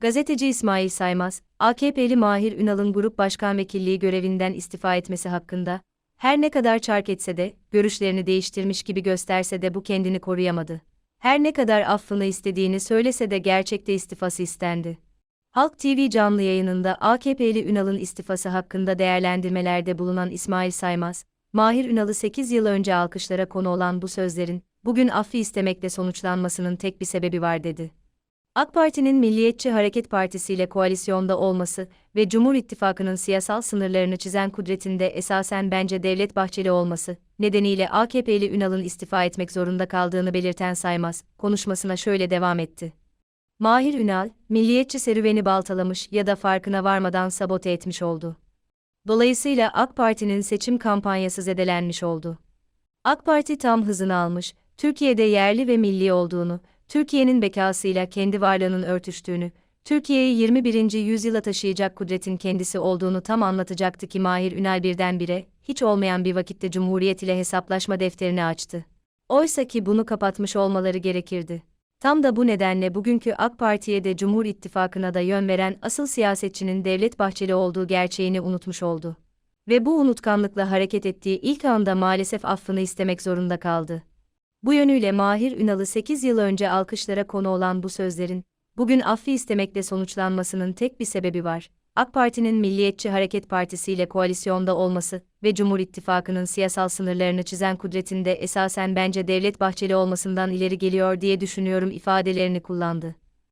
Gazeteci İsmail Saymaz, AKP'li Mahir Ünal'ın grup başkan vekilliği görevinden istifa etmesi hakkında, her ne kadar çark etse de, görüşlerini değiştirmiş gibi gösterse de bu kendini koruyamadı. Her ne kadar affını istediğini söylese de gerçekte istifası istendi. Halk TV canlı yayınında AKP'li Ünal'ın istifası hakkında değerlendirmelerde bulunan İsmail Saymaz, Mahir Ünal'ı 8 yıl önce alkışlara konu olan bu sözlerin, bugün affı istemekle sonuçlanmasının tek bir sebebi var dedi. AK Parti'nin Milliyetçi Hareket Partisi ile koalisyonda olması ve Cumhur İttifakı'nın siyasal sınırlarını çizen kudretinde esasen bence Devlet Bahçeli olması nedeniyle AKP'li Ünal'ın istifa etmek zorunda kaldığını belirten Saymaz, konuşmasına şöyle devam etti. Mahir Ünal, milliyetçi serüveni baltalamış ya da farkına varmadan sabote etmiş oldu. Dolayısıyla AK Parti'nin seçim kampanyası zedelenmiş oldu. AK Parti tam hızını almış, Türkiye'de yerli ve milli olduğunu, Türkiye'nin bekasıyla kendi varlığının örtüştüğünü, Türkiye'yi 21. yüzyıla taşıyacak kudretin kendisi olduğunu tam anlatacaktı ki Mahir Ünal birdenbire, hiç olmayan bir vakitte Cumhuriyet ile hesaplaşma defterini açtı. Oysa ki bunu kapatmış olmaları gerekirdi. Tam da bu nedenle bugünkü AK Parti'ye de Cumhur İttifakı'na da yön veren asıl siyasetçinin Devlet Bahçeli olduğu gerçeğini unutmuş oldu. Ve bu unutkanlıkla hareket ettiği ilk anda maalesef affını istemek zorunda kaldı. Bu yönüyle Mahir Ünal'ı 8 yıl önce alkışlara konu olan bu sözlerin, bugün affı istemekle sonuçlanmasının tek bir sebebi var. AK Parti'nin Milliyetçi Hareket Partisi ile koalisyonda olması ve Cumhur İttifakı'nın siyasal sınırlarını çizen kudretinde esasen bence Devlet Bahçeli olmasından ileri geliyor diye düşünüyorum ifadelerini kullandı.